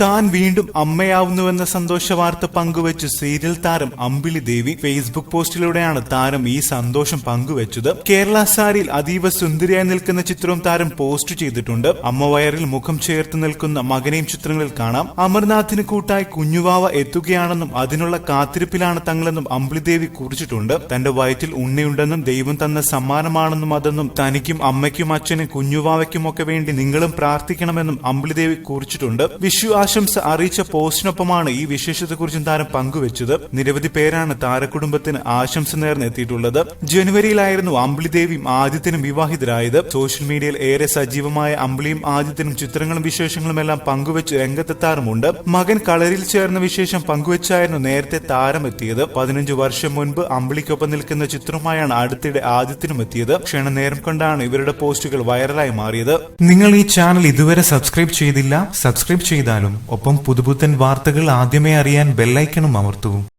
താൻ വീണ്ടും അമ്മയാവുന്നുവെന്ന സന്തോഷ വാർത്ത പങ്കുവച്ച് സീരിയൽ താരം അമ്പിളി ദേവി ഫേസ്ബുക്ക് പോസ്റ്റിലൂടെയാണ് താരം ഈ സന്തോഷം പങ്കുവച്ചത്. കേരള സാരിയിൽ അതീവ സുന്ദരിയായി നിൽക്കുന്ന ചിത്രവും താരം പോസ്റ്റ് ചെയ്തിട്ടുണ്ട്. അമ്മ വയറിൽ മുഖം ചേർത്ത് നിൽക്കുന്ന മകനെയും ചിത്രങ്ങളിൽ കാണാം. അമർനാഥിന് കൂട്ടായി കുഞ്ഞുവാവ എത്തുകയാണെന്നും അതിനുള്ള കാത്തിരിപ്പിലാണ് തങ്ങളെന്നും അമ്പിളി ദേവി കുറിച്ചിട്ടുണ്ട്. തന്റെ വയറ്റിൽ ഉണ്ണിയുണ്ടെന്നും ദൈവം തന്ന സമ്മാനമാണെന്നും അതെന്നും തനിക്കും അമ്മയ്ക്കും അച്ഛനും കുഞ്ഞുവാവയ്ക്കും ഒക്കെ വേണ്ടി നിങ്ങളും പ്രാർത്ഥിക്കണമെന്നും അമ്പിളി ദേവി കുറിച്ചിട്ടുണ്ട്. വിഷു ആശംസ അറിയിച്ച പോസ്റ്റിനൊപ്പമാണ് ഈ വിശേഷത്തെക്കുറിച്ചും താരം പങ്കുവച്ചത്. നിരവധി പേരാണ് താരകുടുംബത്തിന് ആശംസ നേർന്ന് എത്തിയിട്ടുള്ളത് ജനുവരിയിലായിരുന്നു അമ്പിളി ദേവിയും ആദിത്യനും വിവാഹിതരായത്. സോഷ്യൽ മീഡിയയിൽ ഏറെ സജീവമായ അമ്പിളിയും ആദിത്യനും ചിത്രങ്ങളും വിശേഷങ്ങളും എല്ലാം പങ്കുവച്ച് രംഗത്തെത്താറുമുണ്ട്. മകൻ കളരിൽ ചേർന്ന വിശേഷം പങ്കുവച്ചായിരുന്നു നേരത്തെ താരം എത്തിയത് പതിനഞ്ച് വർഷം മുൻപ് അമ്പിളിക്കൊപ്പം നിൽക്കുന്ന ചിത്രമായാണ് അടുത്തിടെ ആദിത്യനും എത്തിയത്. ക്ഷണ നേരം കൊണ്ടാണ് ഇവരുടെ പോസ്റ്റുകൾ വൈറലായി മാറിയത്. നിങ്ങൾ ഈ ചാനൽ ഇതുവരെ സബ്സ്ക്രൈബ് ചെയ്തില്ല? സബ്സ്ക്രൈബ് ചെയ്താലും ഒപ്പം പുതുപുത്തൻ വാർത്തകൾ ആദ്യമേ അറിയാൻ ബെല്ലൈക്കണും അമർത്തൂ.